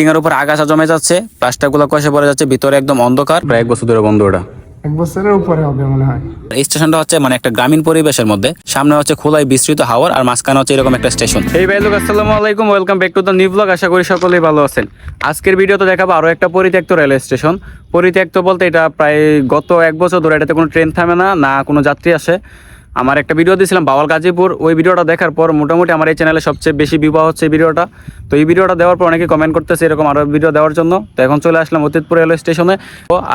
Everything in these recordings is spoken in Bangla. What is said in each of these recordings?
টিঙের উপর আগাছা জমে যাচ্ছে প্লাস্টারগুলো কষে পড়ে যাচ্ছে ভিতরে একদম অন্ধকার। প্রায় এক বছর ধরে বন্ধ ওটা। এক বছরের উপরে হবে মনে হয়। এই স্টেশনটা হচ্ছে মানে একটা গ্রামীণ পরিবেশের মধ্যে সামনে হচ্ছে খোলায় বিস্তৃত হাওয়ার আর মাঝখানে হচ্ছে এরকম একটা স্টেশন। এই ভাই লোক আসসালামু আলাইকুম welcome back to the new blog আশা করি সকলেই ভালো আছেন। আজকের ভিডিওতে দেখাবো আরও একটা পরিত্যক্ত রেল স্টেশন। পরিত্যক্ত বলতে এটা প্রায় গত এক বছর ধরে এটাতে কোনো ট্রেন থামে না না কোনো যাত্রী আসে। আমার একটা ভিডিও দিয়েছিলাম, বাওয়াল গাজীপুর। ওই ভিডিওটা দেখার পর মোটামুটি আমার এই চ্যানেলে সবচেয়ে বেশি বিবাহ হচ্ছে এই ভিডিওটা তো এই ভিডিওটা দেওয়ার পর অনেকে কমেন্ট করতেছে এরকম আরও ভিডিও দেওয়ার জন্য। তো এখন চলে আসলাম অতীতপুর রেলওয়ে স্টেশনে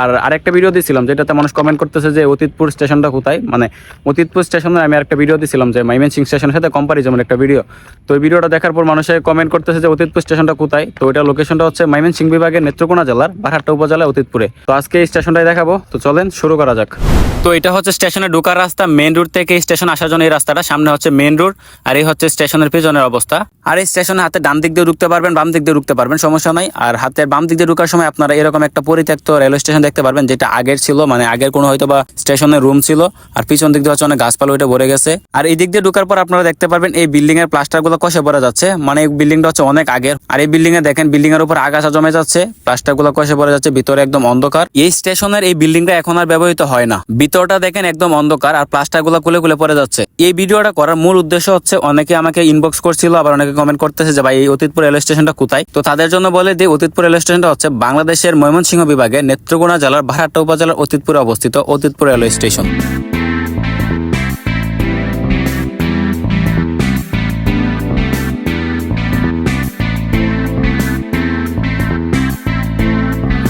আর আরেকটা ভিডিও দিয়েছিলাম যেটাতে মানুষ কমেন্ট করতেছে যে অতীতপুর স্টেশনটা কোথায়? মানে অতীতপুর স্টেশনে আমি আরেকটা ভিডিও দিয়েছিলাম যে মাইমেন সিং স্টেশনের সাথে কম্পারিজমের একটা ভিডিও তো এই ভিডিওটা দেখার পর মানুষে কমেন্ট করতেছে যে অতীতপুর স্টেশনটা কোথায়? তো এটা লোকেশনটা হচ্ছে মাইমেন সিং বিভাগের নেত্রকোনা জেলার বারহাট্টা উপজেলায় অতীতপুরে। তো আজকে এই স্টেশনটাই দেখাবো। তো চলেন শুরু করা যাক। তো এটা হচ্ছে স্টেশনে ঢোকার রাস্তা মেন রোড থেকে স্টেশন আসার জন্য এই রাস্তাটা। সামনে হচ্ছে মেন রোড আর এই হচ্ছে স্টেশনের পেছনের অবস্থা। আর এই স্টেশনে হাতে ডান দিক দিয়ে ঢুকতে পারবেন, বাম দিক দিয়ে ঢুকতে পারবেন, সমস্যা নাই। আর হাতের বাম দিক দিয়ে ঢুকার সময় আপনারা এরকম একটা পরিত্যক্ত রেলওয়ে স্টেশন দেখতে পারবেন, যেটা আগের ছিল মানে আগের কোনো হয়তো বা স্টেশনের রুম ছিল। আর পিছন দিক দিয়ে হচ্ছে অনেক গাছপালা ওইটা ভরে গেছে। আর এই দিক দিয়ে ঢুকার পর আপনারা দেখতে পারবেন, এই বিল্ডিং এর প্লাস্টারগুলো কষে পড়ে যাচ্ছে। মানে এই বিল্ডিংটা হচ্ছে অনেক আগের। আর এই বিল্ডিং এ দেখেন বিল্ডিং এর উপর আগাছা জমে যাচ্ছে। প্লাস্টারগুলো কষে পড়ে যাচ্ছে, ভিতরে একদম অন্ধকার। এই স্টেশনের এই বিল্ডিংটা এখন আর ব্যবহৃত হয় না। ভিতরটা দেখেন একদম অন্ধকার, আর প্লাস্টারগুলো খুলে খুলে পড়ে যাচ্ছে। এই ভিডিওটা করার মূল উদ্দেশ্য হচ্ছে, অনেকে আমাকে ইনবক্স করছিল, আবার অনেকে কমেন্ট করতেছে যে, ভাই, এই অতীতপুর রেল স্টেশনটা কোথায়? তো তাদের জন্য বলে যে অতীতপুর রেল স্টেশনটা হচ্ছে বাংলাদেশের ময়মনসিংহ বিভাগে নেত্রকোনা জেলার ভাড়াট্টা উপজেলার অতীতপুরে অবস্থিত অতীতপুর রেলওয়ে স্টেশন।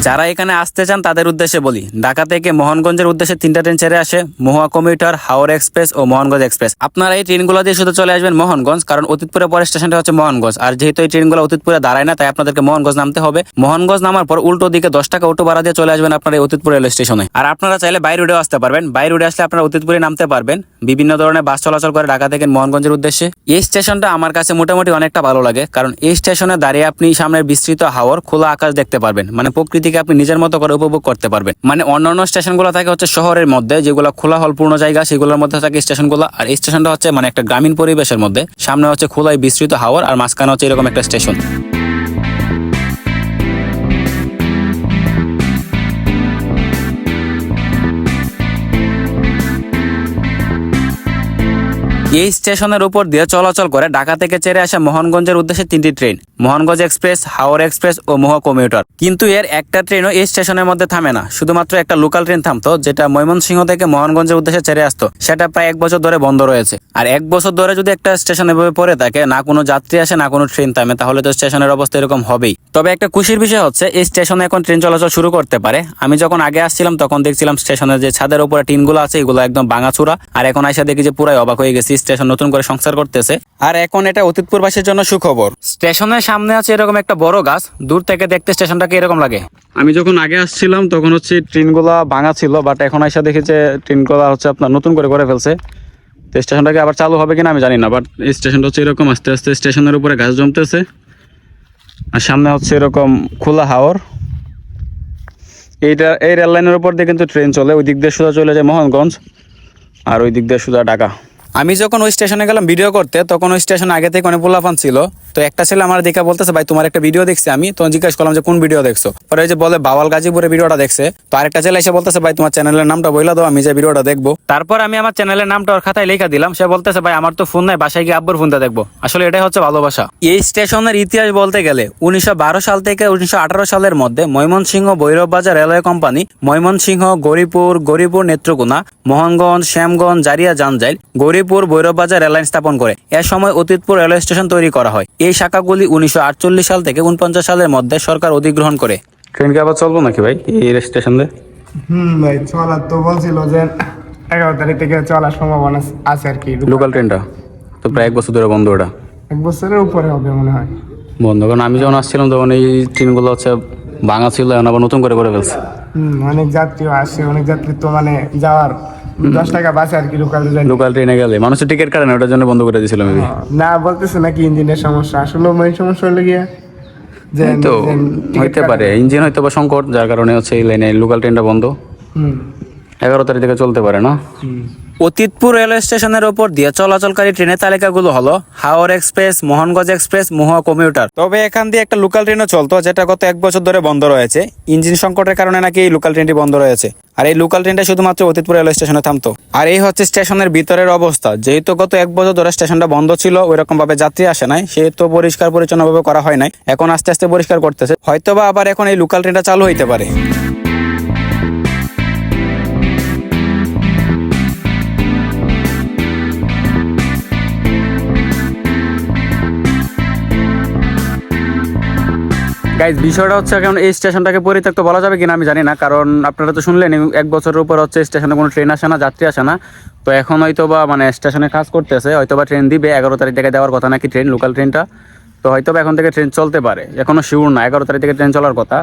যারা এখানে আসতে চান, তাদের উদ্দেশ্যে বলি, ঢাকা থেকে মোহনগঞ্জের উদ্দেশ্যে তিনটা ট্রেন ছেড়ে আসে, মহুয়া কমিউটার, হাওড়া এক্সপ্রেস ও মোহনগঞ্জ এক্সপ্রেস। আপনারা এই ট্রেনগুলো দিয়ে শুধু চলে আসবেন মোহনগঞ্জ, কারণ অতীতপুরে পরের স্টেশনটা হচ্ছে মোহনগঞ্জ। আর যেহেতু এই ট্রেনগুলো অতীতপুরে দাঁড়ায় না, তাই আপনাদেরকে মোহনগঞ্জ নামতে হবে। মোহনগঞ্জ নামার পর উল্টো দিকে দশ টাকা অটো ভাড়া দিয়ে চলে আসবেন আপনার এই অতীতপুর রেল স্টেশনে। আর আপনারা চাইলে বাই রোডেও আসতে পারবেন। বাই রোডে আসলে আপনারা অতীতপুরে নামতে পারবেন। বিভিন্ন ধরনের বাস চলাচল করে ঢাকা থেকে মোহনগঞ্জের উদ্দেশ্যে। এই স্টেশনটা আমার কাছে মোটামুটি অনেকটা ভালো লাগে, কারণ এই স্টেশনে দাঁড়িয়ে আপনি সামনের বিস্তৃত হাওয়ার খোলা আকাশ দেখতে পারবেন। মানে প্রকৃতিকে আপনি নিজের মতো করে উপভোগ করতে পারবেন। মানে অন্যান্য স্টেশনগুলো থাকে হচ্ছে শহরের মধ্যে, যেগুলো খোলা হলপূর্ণ জায়গা, সেগুলোর মধ্যে থাকে স্টেশনগুলো। আর এই স্টেশনটা হচ্ছে মানে একটা গ্রামীণ পরিবেশের মধ্যে। সামনে হচ্ছে খোলায় বিস্তৃত হাওয়ার আর মাঝখানে হচ্ছে এরকম একটা স্টেশন। এই স্টেশনের উপর দিয়ে চলাচল করে ঢাকা থেকে ছেড়ে আসা মোহনগঞ্জের উদ্দেশ্যে তিনটি train, Mohanganj express, Howrah express ও মোহ কমিউটার। কিন্তু এর একটা ট্রেনও এই স্টেশনের মধ্যে থামে না। শুধুমাত্র একটা লোকাল ট্রেন থামতো, যেটা ময়মনসিংহ থেকে মোহনগঞ্জের উদ্দেশ্যে ছেড়ে আসতো। সেটা প্রায় এক বছর ধরে বন্ধ রয়েছে। আর এক বছর ধরে যদি একটা স্টেশন এভাবে পড়ে থাকে, না কোনো যাত্রী আসে, না কোনো ট্রেন থামে, তাহলে তো স্টেশনের অবস্থা এরকম হবেই। তবে একটা খুশির বিষয় হচ্ছে, এই স্টেশনে এখন ট্রেন চলাচল শুরু করতে পারে। আমি যখন আগে আসছিলাম, তখন দেখছিলাম স্টেশনের যে ছাদের উপরে টিনগুলো আছে, এগুলো একদম ভাঙাচুরা। আর এখন আইসা দেখি যে পুরাই অবাক হয়ে গেছি। স্টেশন নতুন করে সংস্কার করতেছে। আর এখন এটা অতীত অতীতপুরবাসীর জন্য সুখবর। স্টেশনের সামনে আছে এরকম একটা বড় গাছ দূর থেকে দেখতে স্টেশনটাকে এরকম লাগে? আমি যখন আগে আসছিলাম তখন হচ্ছে ট্রেনগুলা ভাঙা ছিল বাট এখন আইসা দেখি যে ট্রেনগুলা হচ্ছে আপনার নতুন করে করে ফেলছে। তো স্টেশনটাকে আবার চালু হবে কিনা আমি জানি না বাট এই স্টেশনটা হচ্ছে এরকম আস্তে আস্তে স্টেশনের উপরে গাছ জমতেছে। আর সামনে হচ্ছে এরকম খোলা হাওর। এইটা এই রেল লাইনের উপর দিয়ে কিন্তু ট্রেন চলে ওই দিক দিয়ে সোজা চলে যায় মোহনগঞ্জ আর ওই দিক দিয়ে সোজা ঢাকা। আমি যখন ওই স্টেশনে গেলাম ভিডিও করতে, তখন ওই স্টেশনে আগে থেকে অনেক পোলাফান ছিল। তো একটা ছেলে আমার দেখে বলতেছে, ভাই, তোমার একটা ভিডিও দেখছি আমি। তো জিজ্ঞাসা করলাম যে, কোন ভিডিও দেখছ? পরে যে বলে, বাওয়াল গাজীপুরের ভিডিওটা দেখছে। তো আরেকটা ছেলে এসে বলতেছে, ভাই, তোমার চ্যানেলের নামটা বইলা দাও, আমি যে ভিডিওটা দেখব। তারপর আমি আমার চ্যানেলের নামটা ওর খাতায় লেখা দিলাম। সে বলতেছে, ভাই, আমার তো ফোন নাই, বাসায় গিয়ে আব্বুর ফোনটা দেখব। আসলে এটাই হচ্ছে ভালোবাসা। এই স্টেশনের ইতিহাস বলতে গেলে, উনিশশো বারো সাল থেকে উনিশশো আঠারো সালের মধ্যে ময়মনসিংহ ভৈরব বাজার রেলওয়ে কোম্পানি, ময়মনসিংহ, গরিপুর গরিপুর নেত্রকোনা, মোহনগঞ্জ, শ্যামগঞ্জ, জারিয়া জানজাইল গরিপুর ভৈরব বাজার রেললাইন স্থাপন করে। এ সময় অতীতপুর রেলওয়ে স্টেশন তৈরি করা হয়। এই শাখাগুলি উনিশশো সাল থেকে উনপঞ্চাশ সালের মধ্যে সরকার অধিগ্রহণ করে। ট্রেন কি আবার চলবো নাকি ভাই এই স্টেশন দিয়ে? হুম ভাই চলার তো বলছিল যে এগারো তারিখ থেকে চলার সম্ভাবনা আছে আর কি লোকাল ট্রেনটা তো প্রায় এক বছর ধরে বন্ধ ওটা? এক বছরের উপরে হবে মনে হয়। বন্ধ কারণ আমি যখন আসছিলাম তখন এই ট্রেনগুলো হচ্ছে ভাঙা ছিল এখন আবার নতুন করে করে ফেলছে। অনেক যাত্রী আসে অনেক যাত্রী তো মানে যাওয়ার দশ টাকা বাসে আর কি লোকাল ট্রেনে লোকাল ট্রেনে গেলে। মানুষের টিকিট কাটে না ওটার জন্য বন্ধ করে দিয়েছিল মেবি না বলতেছে নাকি ইঞ্জিনের সমস্যা। আসলে মেইন সমস্যা হলো গিয়া তো হইতে পারে। ইঞ্জিন হয়তো বা সংকট যার কারণে হচ্ছে এই লাইনে লোকাল ট্রেনটা বন্ধ। হুম। এগারো তারিখ থেকে চলতে পারে না? হুম। অতীতপুর রেলওয়ে স্টেশনের ওপর দিয়ে চলাচলকারী ট্রেনের তালিকাগুলো হলো Haor express, Mohanganj express, Mohua commuter. তবে এখান দিয়ে একটা লোকাল ট্রেনও চলতো, যেটা গত এক বছর ধরে বন্ধ রয়েছে। ইঞ্জিন সংকটের কারণে নাকি এই লোকাল ট্রেনটি বন্ধ রয়েছে। আর এই লোকাল ট্রেনটা শুধুমাত্র অতীতপুর রেলওয়ে স্টেশনে থামতো। আর এই হচ্ছে স্টেশনের ভিতরের অবস্থা। যেহেতু গত এক বছর ধরে স্টেশনটা বন্ধ ছিল ওই রকম ভাবে যাত্রী আসে নাই, সেহেতু পরিষ্কার পরিচ্ছন্ন ভাবে করা হয় নাই। এখন আস্তে আস্তে পরিষ্কার করতেছে। হয়তোবা আবার এখন এই লোকাল ট্রেনটা চালু হইতে পারে। গাইজ বিষয়টা হচ্ছে এখন এই স্টেশনটাকে পরিত্যক্ত বলা যাবে কিনা আমি জানি না, কারণ আপনারা তো শুনলেন এক বছরের উপর হচ্ছে স্টেশনে কোনো ট্রেন আসে না, যাত্রী আসে না। তো এখন হয়তো বা মানে স্টেশনে কাজ করতেছে হয়তো বা ট্রেন দিবে, এগারো তারিখ থেকে দেওয়ার কথা নাকি ট্রেন লোকাল ট্রেনটা। তো হয়তো বা এখন থেকে ট্রেন চলতে পারে, এখনও শিওর না, এগারো তারিখ থেকে ট্রেন চলার কথা।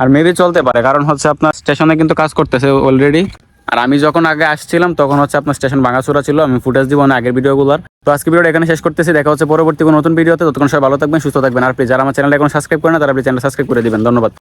আর মেবি চলতে পারে, কারণ হচ্ছে আপনার স্টেশনে কিন্তু কাজ করতেছে অলরেডি আর আমি যখন আগে আসছিলাম, তখন হচ্ছে আপনার স্টেশন ভাঙাচুরা ছিল, আমি ফুটেজ দিব না আগের ভিডিওগুলোর। তো আজকে ভিডিওটা এখানে শেষ করতেছি, দেখা হচ্ছে পরবর্তী কোনো নতুন ভিডিওতে। ততক্ষণ সবাই ভালো থাকবেন, সুস্থ থাকবেন, আর যারা আমার চ্যানেল এখন সাবস্ক্রাইব করে না, তারা প্লিজ চ্যানেল সাবস্ক্রাইব করে দিবেন। ধন্যবাদ।